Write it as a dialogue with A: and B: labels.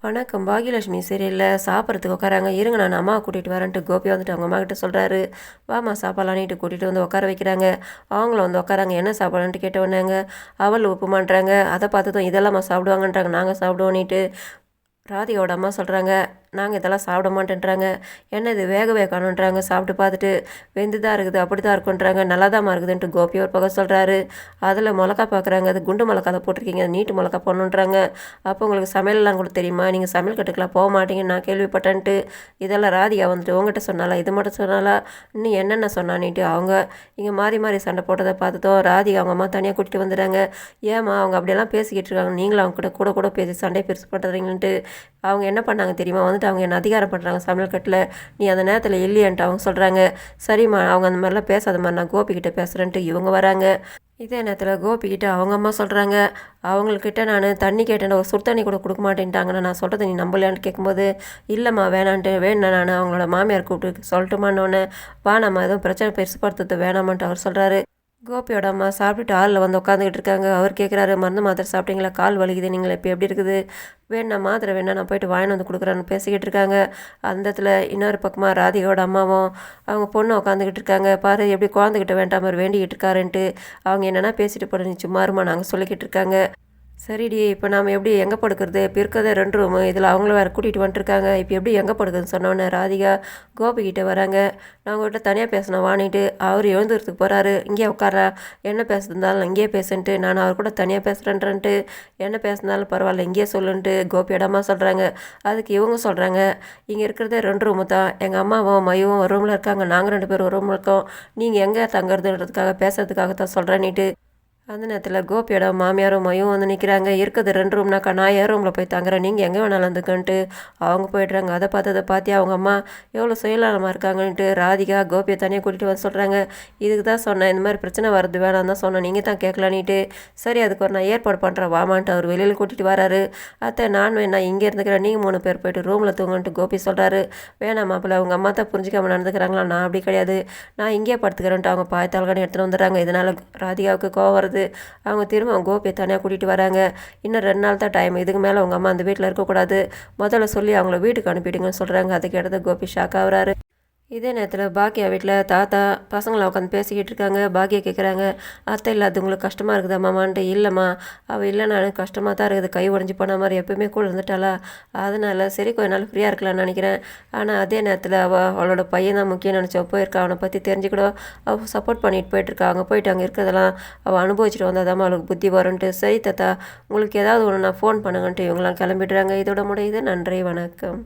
A: வணக்கம். பாகியலட்சுமி சீரியலில் சாப்பிட்றதுக்கு உட்காராங்க. இருங்க நான் அம்மாவை கூட்டிகிட்டு வரேன்ட்டு கோபி வந்துட்டு அவங்க அம்மா கிட்ட சொல்கிறாரு வாமா சாப்பாடலான்ட்டு கூட்டிகிட்டு வந்து உட்கார வைக்கிறாங்க. அவங்களும் வந்து உட்காராங்க. என்ன சாப்பாடுன்ட்டு கேட்ட அவள் உப்புமான்றாங்க. அதை பார்த்ததும் இதெல்லாம்மா சாப்பிடுவாங்கன்றாங்க. நாங்கள் சாப்பிடுவோன்னிட்டு ராதிகாவோட அம்மா சொல்கிறாங்க நாங்கள் இதெல்லாம் சாப்பிட மாட்டேன்றாங்க. என்ன இது வேக வேகணுன்றாங்க சாப்பிட்டு பார்த்துட்டு வெந்து தான் இருக்குது அப்படி தான் இருக்குன்றாங்க. நல்லா தான் இருக்குதுன்ட்டு கோபி ஒரு பக்கம் சொல்கிறாரு அதில் மிளகா பார்க்குறாங்க அது குண்டு மிளகா தான் போட்டிருக்கீங்க. அது நீட்டு மிளகா போடணுன்றாங்க. அப்போ உங்களுக்கு சமையல்லாம் கூட தெரியுமா? நீங்கள் சமையல் கட்டுக்கெல்லாம் போக மாட்டீங்கன்னு நான் கேள்விப்பட்டேன்ட்டு இதெல்லாம் ராதிகா வந்துட்டு உங்ககிட்ட சொன்னாலா இது மட்டும் சொன்னாலா இன்னும் என்னென்ன சொன்னான்ட்டு அவங்க இங்கே மாறி மாறி சண்டை போட்டதை பார்த்துட்டோம். ராதிகா அவங்க அம்மா தனியாக கூட்டிகிட்டு வந்துடுறாங்க ஏம்மா அவங்க அப்படியெல்லாம் பேசிக்கிட்டு இருக்காங்க. நீங்களும் அவங்க கூட கூட கூட பேசி சண்டை பெருசு பண்ணுறீங்கன்ட்டு அவங்க என்ன பண்ணாங்க தெரியுமா? வந்து வந்துட்டு அவங்க என்ன அதிகாரம் பண்ணுறாங்க சமையல் கட்டில் நீ அந்த நேரத்தில் இல்லையன்ட்டு அவங்க சொல்கிறாங்க சரிம்மா அவங்க அந்த மாதிரிலாம் பேசாத மாதிரி நான் கோபிக்கிட்ட பேசுகிறேன்ட்டு இவங்க வராங்க. இதே நேரத்தில் கோபிக்கிட்ட அவங்க அம்மா சொல்கிறாங்க அவங்கக்கிட்ட நான் தண்ணி கேட்டேன் ஒரு சுடு தண்ணி கூட கொடுக்க மாட்டேன்ட்டாங்கன்னு நான் சொல்கிறத நீ நம்பலையான்னு கேட்கும்போது இல்லைம்மா வேணான்ட்டு வேணா நான் அவங்களோட மாமியார் கூப்பிட்டு சொல்லட்டுமான்னொன்னே நம்ம எதுவும் பிரச்சனை பெருசுப்படுத்துறது வேணாமான்ட்டு அவர் சொல்கிறாரு கோபியோட அம்மா சாப்பிட்டுட்டு ஹாலில் வந்து உட்காந்துக்கிட்டு இருக்காங்க. அவர் கேட்குறாரு மருந்து மாத்திரை சாப்பிட்டீங்களா? கால் வலிக்குது. நீங்கள் இப்போ எப்படி இருக்குது? வேணா மாத்திரை வேணா. நான் போயிட்டு வாங்கிட்டு வந்து கொடுக்குறேன்னு பேசிக்கிட்டு இருக்காங்க. அந்த இடத்துல இன்னொரு பக்கமாக ராதிகாவோட அம்மாவும் அவங்க பொண்ணு உட்காந்துக்கிட்டு இருக்காங்க. பாரு எப்படி குழந்தைகிட்ட வேண்டாம் மாதிரி வேண்டிக்கிட்டு இருக்காருன்ட்டு அவங்க என்னென்னா பேசிட்டு போட நீ சும்மா நாங்கள் சொல்லிக்கிட்டு இருக்காங்க. சரிடி இப்போ நாம் எப்படி எங்கே படுக்கிறது? இப்போ இருக்கிறதே ரெண்டு ரூமு இதில் அவங்கள வேறு கூட்டிகிட்டு வந்துட்டுருக்காங்க இப்போ எப்படி எங்கே படுக்குதுன்னு சொன்னோன்னே ராதிகா கோபிக்கிட்ட வராங்க. நான் உங்கள்கிட்ட தனியாக பேசணும் வாணிட்டு அவர் எழுந்துறதுக்கு போகிறாரு இங்கே உட்காரா என்ன பேசுறதுனாலும் இங்கேயே பேசுன்ட்டு நான் அவர் கூட தனியாக பேசுகிறேன்ட்டு என்ன பேசுனாலும் பரவாயில்ல இங்கேயே சொல்லுன்ட்டு கோபி இடமா சொல்கிறாங்க அதுக்கு இவங்க சொல்கிறாங்க இங்கே இருக்கிறதே ரெண்டு ரூமு தான். எங்கள் அம்மாவும் மையவும் ஒரு ரூமில் இருக்காங்க. நாங்கள் ரெண்டு பேரும் ஒரு ரூமில் இருக்கோம். நீங்கள் எங்கே தங்குறதுன்றதுக்காக பேசுறதுக்காக தான் சொல்கிறேன்னிட்டு அந்த நேரத்தில் கோபியோட மாமியாரும் மையும் வந்து நிற்கிறாங்க இருக்கிறது ரெண்டு ரூம்னாக்கா நான் ஏன் ரூமில் போய் தங்குறேன். நீங்கள் எங்கே வேணாலும் வந்துக்கன்ட்டு அவங்க போய்ட்றாங்க. அதை பார்த்ததை பார்த்து அவங்க அம்மா எவ்வளோ சுயலாளமாக இருக்காங்கன்ட்டு ராதிகா கோபியை தனியாக கூட்டிகிட்டு வந்து சொல்கிறாங்க இதுக்கு தான் சொன்னேன். இந்த மாதிரி பிரச்சனை வரது வேணாம் தான் சொன்னேன். நீங்கள் தான் கேட்கலான்ட்டு சரி அதுக்கு ஒரு நான் ஏற்பாடு பண்ணுறேன் வாமான்ட்டு அவர் வெளியில் கூட்டிகிட்டு வராரு. அத்தை நான் வேணா இங்கே இருந்துக்கிறேன். நீங்கள் மூணு பேர் போய்ட்டு ரூமில் தூங்கன்ட்டு கோபி சொல்கிறாரு வேணாம் மாப்பிள்ள அவங்க அம்மா தான் புரிஞ்சுக்காமல் நடந்துக்கிறாங்களா? நான் அப்படி கிடையாது. நான் இங்கேயே படுத்துக்கிறேன்ட்டு அவங்க பாயத்தாள்கானே எடுத்துகிட்டு வந்துடுறாங்க. இதனால் ராதிகாவுக்கு கோவம் வருது. அவங்க திரும்ப அவங்க கோபியை தனியாக கூட்டிகிட்டு வராங்க. இன்னும் ரெண்டு நாள் தான் டைம் இதுக்கு மேலே அவங்க அம்மா அந்த வீட்டில் இருக்கக்கூடாது. முதல்ல சொல்லி அவங்கள வீட்டுக்கு அனுப்பிடுங்கன்னு சொல்கிறாங்க அதுக்கு இடத்து கோபி ஷாக் ஆகுறாரு. இதே நேரத்தில் பாக்கியா வீட்டில் தாத்தா பசங்களை உட்காந்து பேசிக்கிட்டு இருக்காங்க. பாக்கியா கேட்குறாங்க அத்தை இல்லாதவங்களுக்கு கஷ்டமாக இருக்குதா மாமான்ட்டு இல்லைம்மா. அவள் இல்லை கஷ்டமாக தான் இருக்குது. கை உடஞ்சி போன மாதிரி எப்பவுமே கூட இருந்துட்டாளா? அதனால் சரி கொஞ்ச நாள் ஃப்ரீயாக இருக்கலாம்னு நினைக்கிறேன். ஆனால் அதே நேரத்தில் அவள் அவளோட பையன் தான் முக்கியம் நினச்சா போயிருக்கா. அவனை பற்றி தெரிஞ்சுக்கூட அவள் சப்போர்ட் பண்ணிட்டு போயிட்டுருக்கா. அங்கே போயிட்டு அங்கே இருக்கிறதெல்லாம் அவள் அனுபவிச்சுட்டு வந்தால் தான் அவளுக்கு புத்தி வரும்ன்ட்டு. சரி தாத்தா உங்களுக்கு ஏதாவது ஒன்று நான் ஃபோன் பண்ணுங்கன்ட்டு இவங்களாம் கிளம்பிடுறாங்க. இதோட முடியுது. நன்றி வணக்கம்.